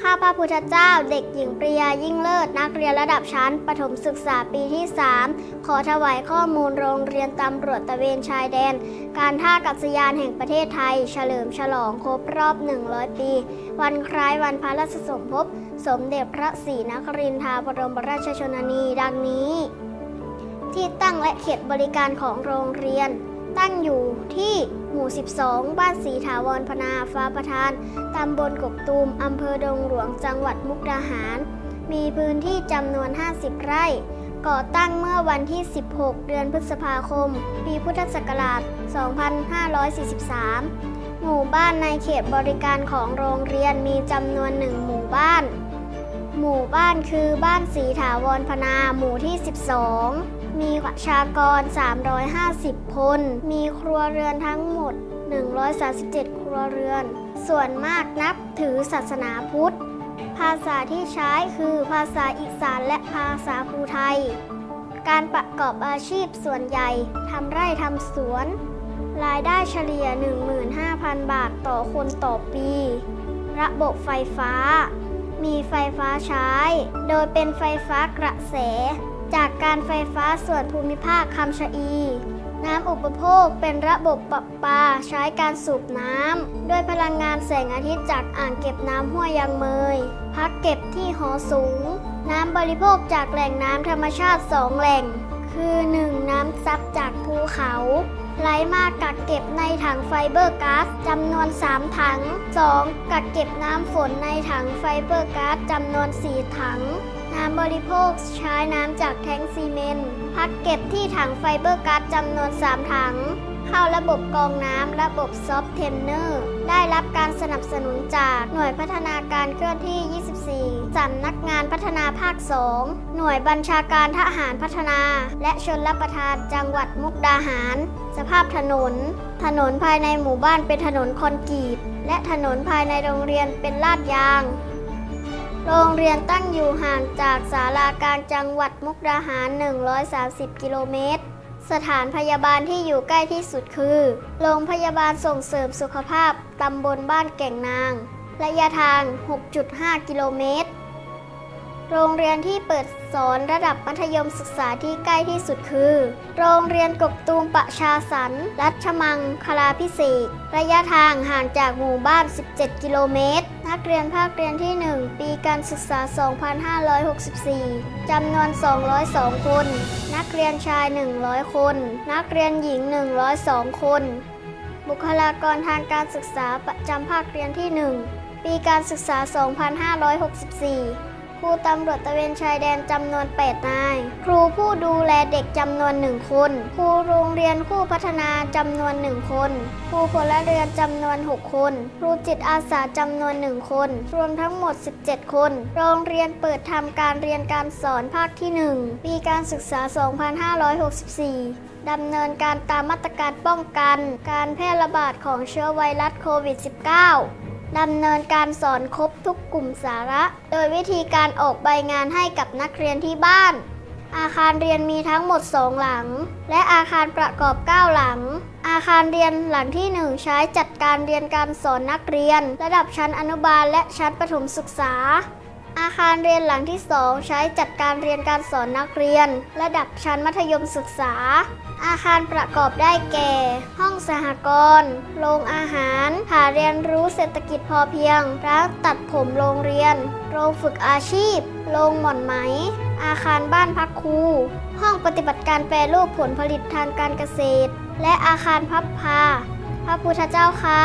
ข้าพระพุทธเจ้าเด็กหญิงปริยายิ่งเลิศ นักเรียนระดับชั้น ประถมศึกษาปีที่ 3 ขอถวายข้อมูลโรงเรียนตำรวจตะเวนชายแดน การท่ากัศยานแห่งประเทศไทย เฉลิมฉลองครบรอบ 100 ปี วันคล้ายวันพระราชสมภพ สมเด็จพระศรีนครินทราบรมราชชนนีดังนี้ ที่ตั้งและเขตบริการของโรงเรียน ตั้งอยู่ที่หมู่ 12 บ้านสีถาวรพนาฟ้าประทาน ตำบลกกตูม อำเภอดงหลวง จังหวัดมุกดาหาร มีพื้นที่จำนวน 50 ไร่ ก่อตั้งเมื่อวันที่ 16 เดือนพฤษภาคม ปีพุทธศักราช 2543 หมู่บ้านในเขตบริการของโรงเรียนมีจำนวนหนึ่งหมู่บ้าน หมู่บ้านคือบ้านสีถาวรพนาหมู่ที่ 12 มีประชากร 350 คน มีครัวเรือนทั้งหมด 137 ครัวเรือน ส่วนมากนับถือศาสนาพุทธ ภาษาที่ใช้คือภาษาอีสานและภาษาภูไทย การประกอบอาชีพส่วนใหญ่ทำไร่ทำสวน รายได้เฉลี่ย 15,000 บาทต่อคนต่อปี ระบบไฟฟ้า มีไฟฟ้าใช้ โดยเป็นไฟฟ้ากระแส จากการไฟฟ้าส่วนภูมิภาคคำชะอี น้ำอุปโภคเป็นระบบประปาใช้การสูบน้ำด้วยพลังงานแสงอาทิตย์จากอ่างเก็บน้ำห้วยยางเมย พักเก็บที่หอสูง น้ำบริโภคจากแหล่งน้ำธรรมชาติสองแหล่ง คือ 1. น้ำซับจากภูเขาไหลมากักเก็บในถังไฟเบอร์ก๊าซจำนวน 3 ถัง 2. กักเก็บน้ำฝนในถังไฟเบอร์ก๊าซจำนวน 4 ถัง น้ำบริโภคใช้น้ำจากแท้งซีเมนต์พักเก็บที่ถังไฟเบอร์ก๊าซจำนวน 3 ถัง เข้าระบบกรองน้ำระบบซอฟเทนเนอร์ ได้รับการสนับสนุนจากหน่วยพัฒนาการเคลื่อนที่ 24 สำนักงานพัฒนาภาค 2 หน่วยบัญชาการทหารพัฒนา และชนรับประทานจังหวัดมุกดาหาร สภาพถนน ถนนภายในหมู่บ้านเป็นถนนคอนกรีตและถนนภายในโรงเรียนเป็นลาดยาง โรงเรียนตั้งอยู่ห่างจากศาลาการจังหวัดมุกดาหาร 130 กิโลเมตร สถานพยาบาลที่อยู่ใกล้ที่สุดคือ โรงพยาบาลส่งเสริมสุขภาพ ตำบลบ้านแก่งนาง ระยะทาง 6.5 กิโลเมตร โรงเรียนที่เปิดสอนระดับมัธยมศึกษาที่ใกล้ที่สุดคือ โรงเรียนกกตูมประชาสรรรัชมังคลาพิเศษ ระยะทางห่างจากหมู่บ้าน 17 กิโลเมตร นักเรียนภาคเรียนที่ 1 ปีการศึกษา 2564 จำนวน 202 คน นักเรียนชาย 100 คน นักเรียนหญิง 102 คน บุคลากรทางการศึกษาประจำภาคเรียนที่ 1 ปีการศึกษา 2564 รูตำรวจตะเวนชายแดนจำนวน8นาย ครูผู้ดูแลเด็กจำนวน1คน ครูโรงเรียนคู่พัฒนาจำนวน1คน ครูพลเรือนจำนวน 6 คน ครูจิตอาสาจำนวน1คน รวมทั้งหมด 17 คน โรงเรียนเปิดทำการเรียนการสอนภาคที่ 1 ปีการศึกษา 2564ดำเนินการตามมาตรการป้องกัน การแพร่ระบาดของเชื้อไวรัสโควิด -19 ดำเนินการสอนครบทุกกลุ่มสาระ โดยวิธีการออกใบงานให้กับนักเรียนที่บ้าน อาคารเรียนมีทั้งหมด 2 หลัง และอาคารประกอบ 9 หลัง อาคารเรียนหลังที่ 1 ใช้จัดการเรียนการสอนนักเรียน ระดับชั้นอนุบาลและชั้นประถมศึกษา อาคารเรียนหลังที่ 2 ใช้จัดการเรียนการสอนนักเรียน ระดับชั้นมัธยมศึกษา อาคารประกอบได้แก่ ห้องสหกรณ์ โรงอาหารหาเรียนรู้เศรษฐกิจพอเพียง ร้านตัดผมโรงเรียน โรงฝึกอาชีพ โรงหม่อนไหม อาคารบ้านพักครู ห้องปฏิบัติการแปรรูปผลผลิตทางการเกษตร และอาคารพับพา พระพุทธเจ้าค่ะ